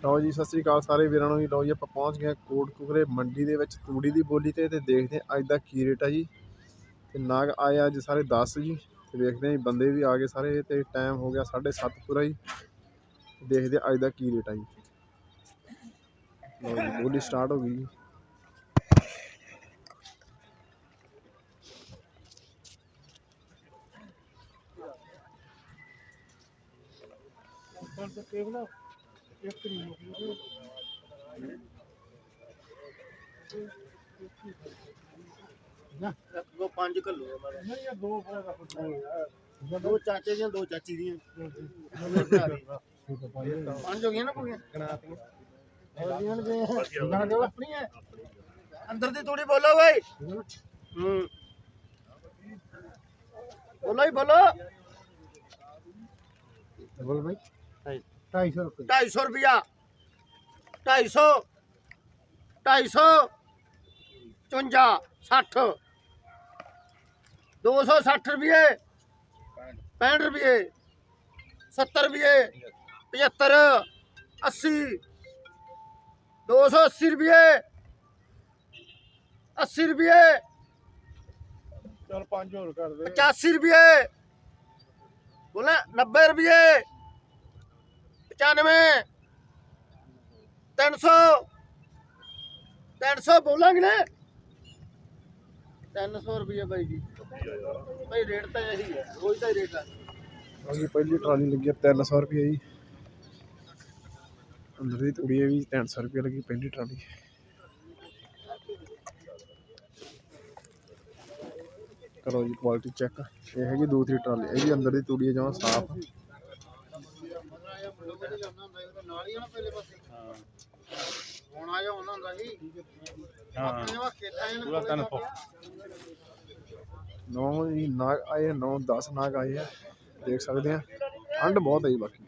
ਲਓ ਜੀ, ਸਤਿ ਸ੍ਰੀ ਅਕਾਲ ਸਾਰੇ ਵੀਰਾਂ ਨੂੰ ਜੀ ਲਓ ਜੀ, ਆਪਾਂ ਪਹੁੰਚ ਗਏ ਹਾਂ ਕੋਟਕਪੂਰੇ ਮੰਡੀ ਦੇ ਵਿੱਚ ਤੂੜੀ ਦੀ ਬੋਲੀ ਤੇ ਤੇ ਦੇਖਦੇ ਹਾਂ ਅੱਜ ਦਾ ਕੀ ਰੇਟ ਆ ਜੀ। ਤੇ ਨਾਗ ਆਏ ਅੱਜ ਸਾਰੇ 10 ਜੀ। ਤੇ ਵੇਖਦੇ ਹਾਂ ਜੀ, ਬੰਦੇ ਵੀ ਆ ਗਏ ਸਾਰੇ, ਤੇ ਟਾਈਮ ਹੋ ਗਿਆ 7:30 ਪੂਰਾ ਜੀ। ਦੇਖਦੇ ਹਾਂ ਅੱਜ ਦਾ ਕੀ ਰੇਟ ਆ ਜੀ। ਲਓ ਜੀ, ਬੋਲੀ ਸਟਾਰਟ ਹੋ ਗਈ ਜੀ। ਦੋ ਪੰਜ ਘੱਲੋ ਮਾਰੇ ਦੋ ਚਾਚੇ ਦੀਆਂ ਦੋ ਚਾਚੀ ਦੀਆਂ। ਪੰਜ ਹੋ ਗਈਆਂ ਨਾ ਕੁੜੀਆਂ ਗਣਾਤੀਆਂ ਦੇ ਆਪਣੀਆਂ ਅੰਦਰ ਦੀ ਥੋੜੀ ਬੋਲੋ ਬਈ। ਹੂੰ। ਬੋਲੋ ਹੀ ਬੋਲੋ। ਬੋਲ ਭਾਈ 250 ਰੁਪਏ। 250 ਰੁਪਿਆ 250 250 54 60 260 ਰੁਪਏ 65 ਰੁਪਏ 70 ਰੁਪਏ 75 80 280 ਰੁਪਏ 80 ਰੁਪਏ। ਚਲ 5 ਹੋਰ ਕਰ ਦੇ। 85 ਰੁਪਏ। ਬੋਲਾ 90 ਰੁਪਏ। 95 300 300 ਬੋਲਾਂਗੇ ਨਾ। 300 ਰੁਪਏ ਬਾਈ ਜੀ। ਭਾਈ ਰੇਟ ਤਾਂ ਇਹੀ ਹੈ, ਰੋਜ਼ ਦਾ ਹੀ ਰੇਟ ਹੈ ਲਓ ਪਹਿਲੀ ਟਰਾਲੀ ਲੱਗੀ ਆ 300 ਰੁਪਏ ਜੀ। ਅੰਦਰ ਦੀ ਤੂੜੀ ਵੀ 300 ਰੁਪਏ ਲੱਗੀ ਪਹਿਲੀ ਟਰਾਲੀ। ਕਰੋ ਜੀ ਕੁਆਲਿਟੀ ਚੈੱਕ ਇਹ ਹੈਗੀ ਦੂਸਰੀ ਟਰਾਲੀ, ਇਹ ਵੀ ਅੰਦਰ ਦੀ ਤੂੜੀ ਹੈ ਸਾਫ਼ ਨਾਲ ਹੀ ਆ ਨਾ ਪਹਿਲੇ ਪਾਸੇ ਹੁਣ ਆਇਆ ਉਹਨਾਂ ਹੁੰਦਾ ਸੀ ਆਪਣੇ ਵਾ ਖੇਤਾਂ ਇਹਨਾਂ ਪੂਰਾ 300 ਨੌ ਜੀ ਨਾਗ ਆਏ 9 10 ਨਾਗ ਆਏ ਆ ਦੇਖ ਸਕਦੇ ਆ ਠੰਡ ਬਹੁਤ ਹੈ ਜੀ ਬਾਕੀ।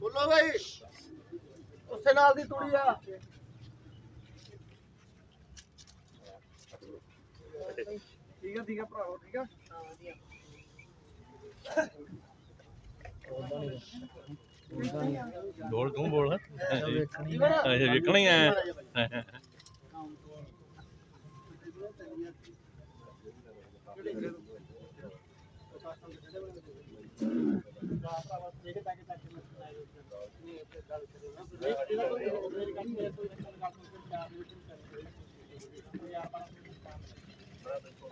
ਬੋਲੋ ਭਾਈ ਉਸੇ ਨਾਲ ਦੀ ਤੂੜੀ ਆ ਠੀਕ ਆ ਠੀਕ ਆ ਭਰਾਵੋ ਠੀਕ ਆ ਬੋਲ, ਤੂੰ ਬੋਲ। ਅੱਛਾ, ਵੇਖਣਾ ਹੀ ਆ।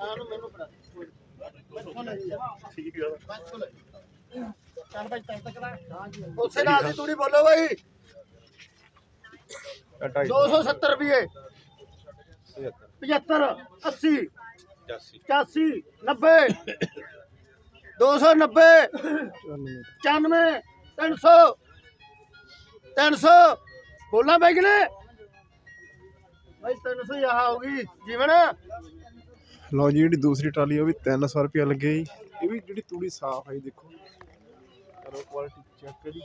ਆਨੂੰ ਮੈਨੂੰ ਫੜਾ ਬੱਚੋ ਲੈ ਜੀ ਠੀਕ ਆ ਬੱਚੋ ਲੈ ਚੱਲ ਭਾਈ ਤੱਕ ਤੱਕ ਦਾ ਉਸੇ ਨਾਲ ਦੀ ਤੂੜੀ ਬੋਲੋ ਭਾਈ 270 ਰੁਪਏ। 75 80 85 85 90 290 95 300 300 ਬੋਲਾਂ ਬਾਈ ਕਿਨੇ? ਭਾਈ 300 ਹੀ ਆਹ ਹੋਗੀ ਜੀਵਨ। ਲਓ ਜੀ ਜਿਹੜੀ ਦੂਸਰੀ ਟਰਾਲੀ ਉਹ ਵੀ 300 ਰੁਪਏ ਲੱਗੇ ਜੀ। ਇਹ ਵੀ ਜਿਹੜੀ ਤੂੜੀ ਸਾਫ਼ ਹੈ ਜੀ ਦੇਖੋ। ਕਰੋ ਕੁਆਲਿਟੀ ਚੈੱਕ ਇਹਦੀ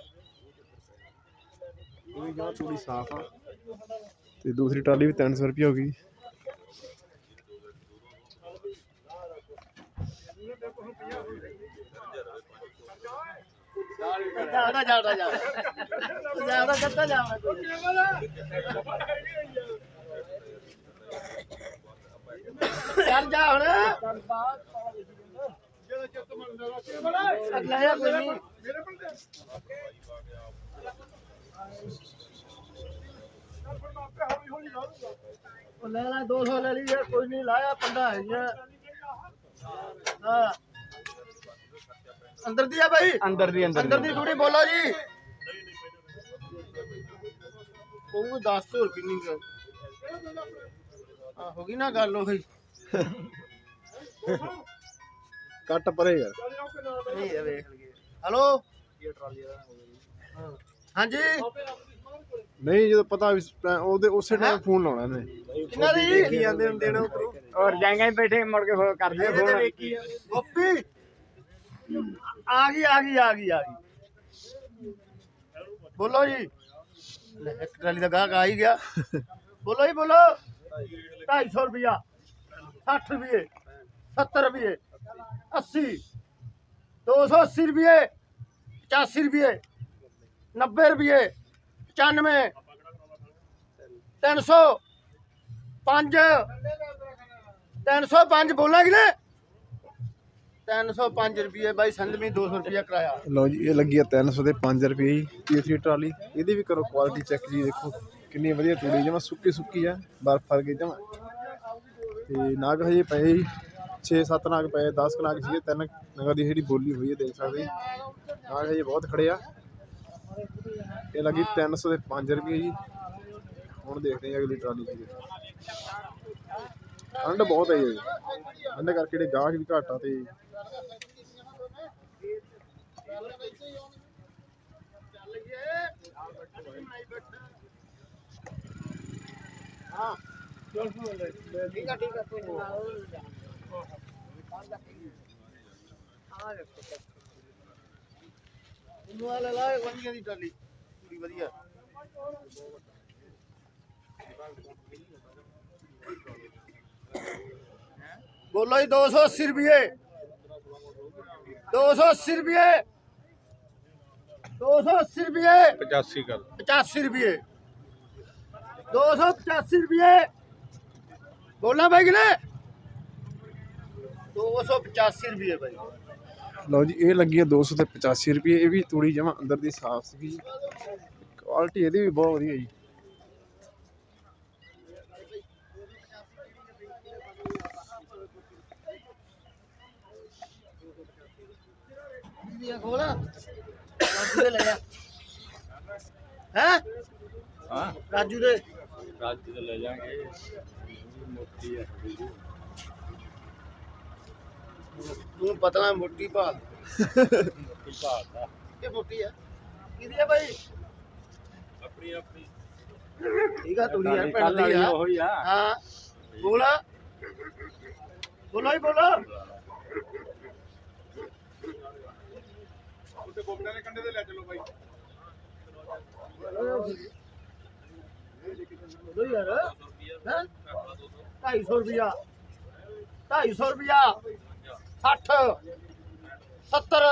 ਇਹ ਵੀ ਜਮਾਂ ਤੂੜੀ ਸਾਫ਼ ਆ। ਤੇ ਦੂਸਰੀ ਟਰਾਲੀ ਵੀ 300 ਰੁਪਏ ਹੋ ਗਈ। ਜਾਦਾ ਜਾਦਾ ਜਾ ਜਾਦਾ ਕੱਤਾ ਜਾਵਾ ਚੱਲ ਜਾ ਹੁਣ। ਅਗਲਾ ਕੋਈ ਨਹੀਂ ਉਹ ਲੈ ਲੈ 200 ਲੈ ਲਈ ਯਾਰ ਕੋਈ ਨਹੀਂ ਲਾਇਆ ਪੰਡਾ ਹੈ ਯਾਰ ਹਾਂ ਅੰਦਰ ਦੀ ਆ ਭਾਈ ਅੰਦਰ ਦੀ ਅੰਦਰ ਦੀ ਥੋੜੀ ਬੋਲੋ ਜੀ ਉਹ 10 ਹੋਰ ਕੱਟ ਪਰੇ ਯਾਰ। ਨਹੀਂ ਇਹ ਵੇਖ ਲਈਏ। ਹਲੋ? ਹਾਂਜੀ? ਨਹੀਂ ਜਦੋਂ ਪਤਾ ਵੀ ਸਪੈ- ਉਹਦੇ ਉਸੇ ਟਾਈਮ ਫੋਨ ਲਾਉਣਾ ਇਹਨੇ। ਕਿੰਨਾ ਦੀ ਦੇਖੀ ਜਾਂਦੇ ਹੁੰਦੇ ਨੇ ਉਪਰੋਂ? ਔਰ ਜਾਂਗੇ ਬੈਠੇ ਮੁੜ ਕੇ ਫੋਨ ਕਰਦੇ ਇਹਦੇ ਤੇ ਵੇਖੀ ਆ ਗੋਪੀ! ਆ ਗਈ ਆ ਗਈ ਆ ਗਈ ਆ ਗਈ। ਬੋਲੋ ਜੀ। ਲੈ, ਇੱਕ ਟਰਾਲੀ ਦਾ ਗਾਹਕ ਆ ਹੀ ਗਿਆ। ਬੋਲੋ ਜੀ ਬੋਲੋ। 250 ਰੁਪਿਆ 60 ਰੁਪਏ 70 ਰੁਪਏ। 80 280 ਰੁਪਏ 85 ਰੁਪਏ 90 ਰੁਪਏ 95 300 5 305 ਬੋਲਾਂ ਕਿ ਨਾ 305 ਰੁਪਏ ਬਾਈ ਸੰਦਮੀ 200 ਰੁਪਏ ਕਰਾਇਆ। ਲਓ ਜੀ, ਇਹ ਲੱਗੀ ਆ 300 ਦੇ 5 ਰੁਪਏ ਜੀ ਤੀਸਰੀ ਟਰਾਲੀ। ਇਹਦੀ ਵੀ ਕਰੋ ਕੁਆਲਿਟੀ ਚੈੱਕ ਜੀ, ਦੇਖੋ ਕਿੰਨੀ ਵਧੀਆ ਤੂੜੀ ਜਮਾ, ਸੁੱਕੀ ਸੁੱਕੀ ਆ, ਬਰਫ ਫਰਕੇ ਜਮਾ। ਤੇ ਨਾਗ ਹਜੇ ਪਏ ਜੀ। 6-7 ਨਾਗ ਪਏ 10 ਕੁ ਨਾਗ ਸੀਗੇ, ਤਿੰਨ ਨਗਾਂ ਦੀ ਜਿਹੜੀ ਬੋਲੀ ਹੋਈ ਹੈ, ਦੇਖ ਸਕਦੇ ਨਾਗ ਹਜੇ ਬਹੁਤ ਖੜੇ ਆ। ਇਹ ਲੱਗੀ 300 ਦੇ 5 ਰੁਪਏ ਜੀ। ਹੁਣ ਦੇਖਦੇ ਹਾਂ ਅਗਲੀ ਟਰਾਲੀ ਕੀ ਠੰਡ ਬਹੁਤ ਹੈ ਜੀ। ਠੰਡ ਕਰਕੇ ਜਿਹੜੇ ਗਾਹਕ ਵੀ ਘੱਟ ਆ ਤੇ ਠੀਕ ਆ ਠੀਕ ਆ, ਕੋਈ ਨਾ ਇਹਨੂੰ ਆ ਲੈ ਲਾ ਵਧੀਆ ਦੀ ਟਾਲੀ ਪੂਰੀ ਵਧੀਆ। ਬੋਲੋ ਜੀ 280 ਰੁਪਏ। 280 ਰੁਪਏ। 280 ਰੁਪਏ। 85 ਕਰ। 85 ਰੁਪਏ। 285 ਰੁਪਏ। ਬੋਲਣਾ ਭਾਈ ਕਿਨੇ 285 ਰੁਪਏ ਭਾਈ ਲਓ ਜੀ ਇਹ ਲੱਗੀ ਹੈ 200 ਤੇ 85 ਰੁਪਏ ਇਹ ਵੀ ਤੂੜੀ ਜਮਾ ਅੰਦਰ ਦੀ ਸਾਫ਼ ਸੀਗੀ ਜੀ ਕੁਆਲਿਟੀ ਇਹਦੀ ਵੀ ਬਹੁਤ ਵਧੀਆ ਜੀ ਇਹ ਖੋਲ ਰਾਜੂ ਦੇ ਲੈ ਜਾ ਹੈ ਹਾਂ ਰਾਜੂ ਦੇ ਰਾਜ ਤੇ ਲੈ ਜਾਾਂਗੇ ਮੋਟੀ ਹੈ ਤੂੰ ਪਤਲਾ ਮੋਟੀ ਭਾਲ ਕੀ ਭਾਲਦਾ ਇਹ ਮੋਟੀ ਆ। ਕਿਹਦੀ ਆ ਭਾਈ ਆਪਣੀ ਆਪਣੀ। ਠੀਕ ਆ ਤੁੜੀ ਯਾਰ ਪਿੰਡ ਦੀ ਆ। ਉਹੀ ਆ। ਹਾਂ। ਬੋਲਾ ਬੋਲੋ ਹੀ ਬੋਲੋ। ਉੱਤੇ ਗੋਬੜਿਆਂ ਦੇ ਕੰਡੇ ਤੇ ਲੈ ਚਲੋ ਬਾਈ। ਬੋਲੋ ਯਾਰ। ਹੈ? 250 ਰੁਪਿਆ 250 ਰੁਪਿਆ 60 70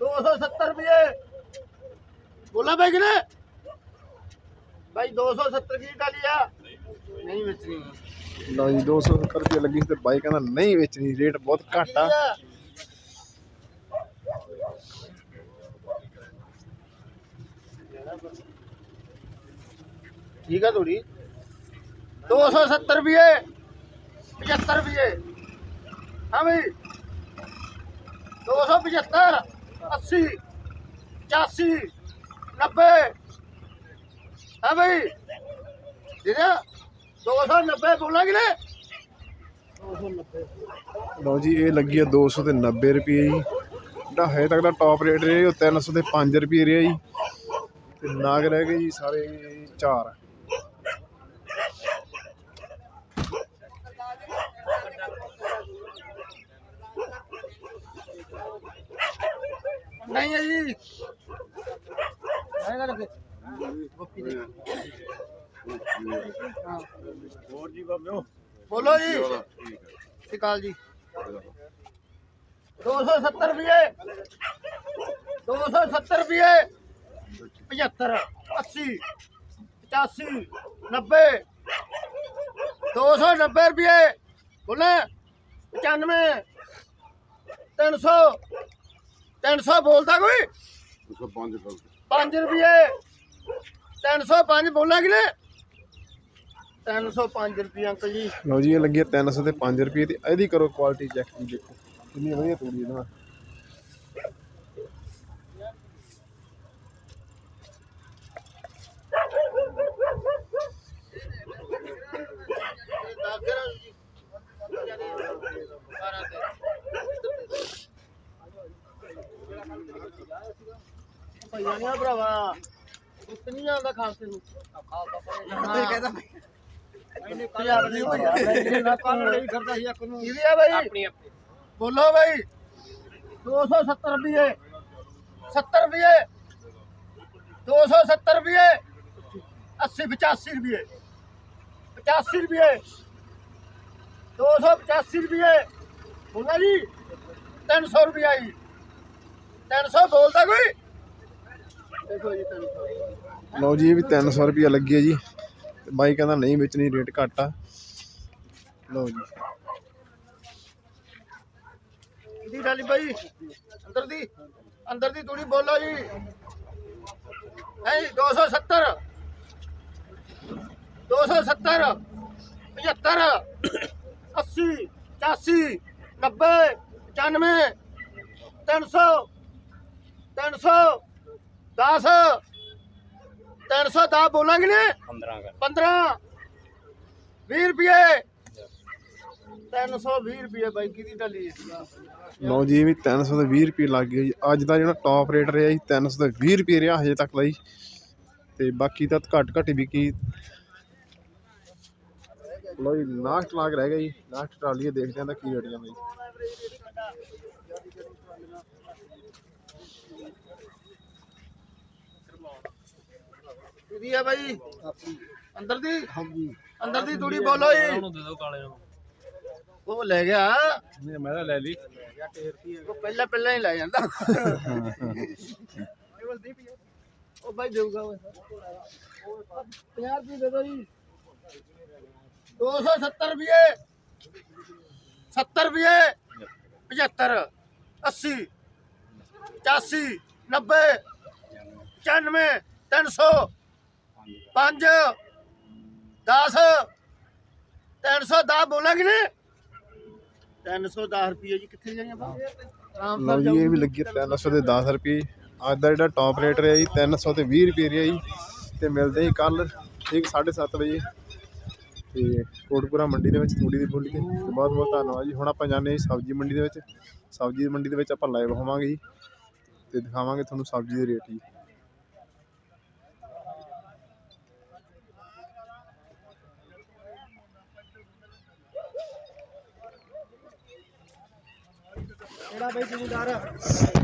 270 ਰੁਪਏ। ਬੋਲਾ ਭਾਈ ਕਿਨੇ ਭਾਈ 270 ਕੀ ਡਾਲੀ ਆ? ਨਹੀਂ ਵੇਚਣੀ। ਲਓ ਜੀ 270 ਰੁਪਏ ਲੱਗੀ ਤੇ ਬਾਈ ਕਹਿੰਦਾ ਨਹੀਂ ਵੇਚਣੀ ਰੇਟ ਬਹੁਤ ਘੱਟ ਆ। ਠੀਕ ਆ ਥੋੜੀ 270 ਰੁਪਏ 75 ਰੁਪਏ। ਹਾਂ ਬਈ 275 80 85 90 ਹਾਂ ਬਈ ਦੀਦਾ 290 ਬੋਲਾਂਗੇ ਨੇ ਲਓ ਜੀ ਇਹ ਲੱਗੀ ਹੈ 200 ਤੇ 90 ਰੁਪਏ ਜੀ। ਜਿਹੜਾ ਹੈ ਤੱਕ ਦਾ ਟੌਪ ਰੇਟ ਰਿਹਾ ਜੀ, ਉਹ 300 ਤੇ 5 ਰੁਪਏ ਰਿਹਾ ਜੀ। ਤੇ ਨਾਗ ਰਹਿ ਗਏ ਜੀ ਸਾਰੇ ਚਾਰ। ਨਹੀਂ ਹੈ ਜੀ। ਆਏਗਾ ਲੱਗੇ ਗੋਪੀ ਦੇ ਹਾਂ ਹੋਰ ਜੀ। ਬਾਬਿਓ ਬੋਲੋ ਜੀ ਸਿਕਾਲ ਜੀ 270 ਰੁਪਏ। 270 ਰੁਪਏ 75 80 85 90 290 ਰੁਪਏ। ਬੋਲੇ। 95 300 300 ਬੋਲਦਾ ਕੋਈ? 5 ਰੁਪਏ 305 ਬੋਲਾ ਕਿ ਨੇ 305 ਰੁਪਏ ਅੰਕਲ ਜੀ। ਲਓ ਜੀ ਇਹ ਲੱਗੀ ਹੈ 300 ਤੇ 5 ਰੁਪਏ ਤੇ ਇਹਦੀ ਕਰੋ ਕੁਆਲਿਟੀ ਚੈੱਕ ਜੀ ਦੇਖੋ। ਕਿੰਨੀ ਵਧੀਆ ਤੂੜੀ ਇਹਦੇ ਨਾਲ। ਭਈਆ ਨਹੀਂ ਭਰਾਵਾ। ਉੱਤ ਨਹੀਂ ਜਾਂਦਾ ਖਾਲਸਾ ਕਹਿੰਦਾ ਪੰਜਾਬ ਨਹੀਂ ਭਈਆ। ਨਾ ਕਾਨੂੰਨ ਨਹੀਂ ਕਰਦਾ ਸੀ ਕਾਨੂੰਨ ਕਿਹਦੀ ਆ ਬਾਈ? ਆਪਣੀ ਆਪਣੀ। ਬੋਲੋ ਬਾਈ। 270 ਰੁਪਏ 70 ਰੁਪਏ 270 ਰੁਪਏ 80 85 ਰੁਪਏ 85 ਰੁਪਏ 285 ਰੁਪਏ ਬੋਲਾ ਜੀ। 300 ਰੁਪਏ ਜੀ। 300 ਬੋਲਦਾ ਕੋਈ? ਦੇਖੋ ਜੀ 300 ਲਓ ਜੀ ਇਹ ਵੀ 300 ਰੁਪਏ ਲੱਗੀ ਹੈ ਜੀ। ਬਾਈ ਕਹਿੰਦਾ ਨਹੀਂ ਵੇਚਣੀ ਰੇਟ ਘੱਟ ਆ। ਲਓ ਜੀ। ਦੀ ਡਾਲੀ ਬਾਈ। ਅੰਦਰ ਦੀ ਅੰਦਰ ਦੀ ਤੂੜੀ ਬੋਲੋ ਜੀ। ਹੈ 270 270 75 80 85 90 95 300 300 10 310 ਬੋਲਾਂਗੇ ਨੇ? 15 ਕਰ। 15 20 ਰੁਪਏ। 320 ਰੁਪਏ ਬਾਈ ਕਿਹਦੀ ਹੈ ਲਓ ਜੀ ਵੀ 300 ਤੇ 20 ਰੁਪਏ ਲੱਗ ਗਏ ਜੀ। ਅੱਜ ਦਾ ਜਿਹੜਾ ਟੌਪ ਰੇਟ ਰਿਹਾ ਜੀ 300 ਤੇ 20 ਰੁਪਏ ਰਿਹਾ ਹਜੇ ਤੱਕ ਲਈ ਤੇ ਬਾਕੀ ਤਾਂ ਘੱਟ ਘੱਟ ਹੀ ਵਿਕੀ। ਲਓ ਜੀ ਲਾਸਟ ਲਾਗ ਰਹਿ ਗਿਆ ਜੀ। ਲਾਸਟ ਟਰਾਲੀ ਦੇਖਦੇ ਹਾਂ ਤਾਂ ਕੀ ਰੇਟ ਜਾਂਦਾ ਜੀ। ਕਿਹਦੀ ਆ ਬਾਈ। ਅੰਦਰ ਦੀ? ਅੰਦਰ ਦੀ ਤੂੜੀ ਬੋਲੋ ਜੀ। ਉਹਨੂੰ ਦੇ ਦਿਓ ਕਾਲੇ ਨੂੰ। ਉਹ ਲੈ ਗਿਆ। ਨਹੀਂ ਮੈਂ ਤਾਂ ਲੈ ਲਈ। ਉਹ ਪਹਿਲਾਂ ਪਹਿਲਾਂ ਹੀ ਲੈ ਜਾਂਦਾ। ਉਹ ਬਾਈ ਦੇਊਗਾ ਓਏ 50 ਰੁਪਏ ਦੇ ਦੋ ਜੀ 270 ਰੁਪਏ। 70 ਰੁਪਏ। 75 80 85 90 95 300 5 10 310 ਬੋਲਾਂਗੇ ਨੇ 310 ਰੁਪਏ ਜੀ, ਕਿੱਥੇ ਜਾਈਆਂ ਬਾ ਲਓ ਜੀ, ਇਹ ਵੀ ਲੱਗੀ 300 ਤੇ 10 ਰੁਪਏ ਅੱਜ ਦਾ ਜਿਹੜਾ ਟੌਪ ਰੇਟ ਰਿਹਾ ਜੀ 300 ਤੇ 20 ਰੁਪਏ ਰਿਹਾ ਜੀ। ਤੇ ਮਿਲਦੇ ਹੀ ਕੱਲ ਠੀਕ 7:30 ਵਜੇ। ਤੇ ਕੋਟਪੁਰਾ ਮੰਡੀ ਦੇ ਵਿੱਚ ਤੂੜੀ ਦੀ ਬੋਲੀ ਤੇ। ਬਹੁਤ ਬਹੁਤ ਧੰਨਵਾਦ ਜੀ। ਹੁਣ ਆਪਾਂ ਜਾਂਦੇ ਹਾਂ ਸਬਜ਼ੀ ਮੰਡੀ ਦੇ ਵਿੱਚ। ਸਬਜ਼ੀ ਦੀ ਮੰਡੀ ਦੇ ਵਿੱਚ ਆਪਾਂ ਲਾਈਵ ਹੋਵਾਂਗੇ ਜੀ। ਤੇ ਦਿਖਾਵਾਂਗੇ ਤੁਹਾਨੂੰ ਸਬਜ਼ੀ ਦੇ ਰੇਟ ਜੀ। Parabéns, Jundara.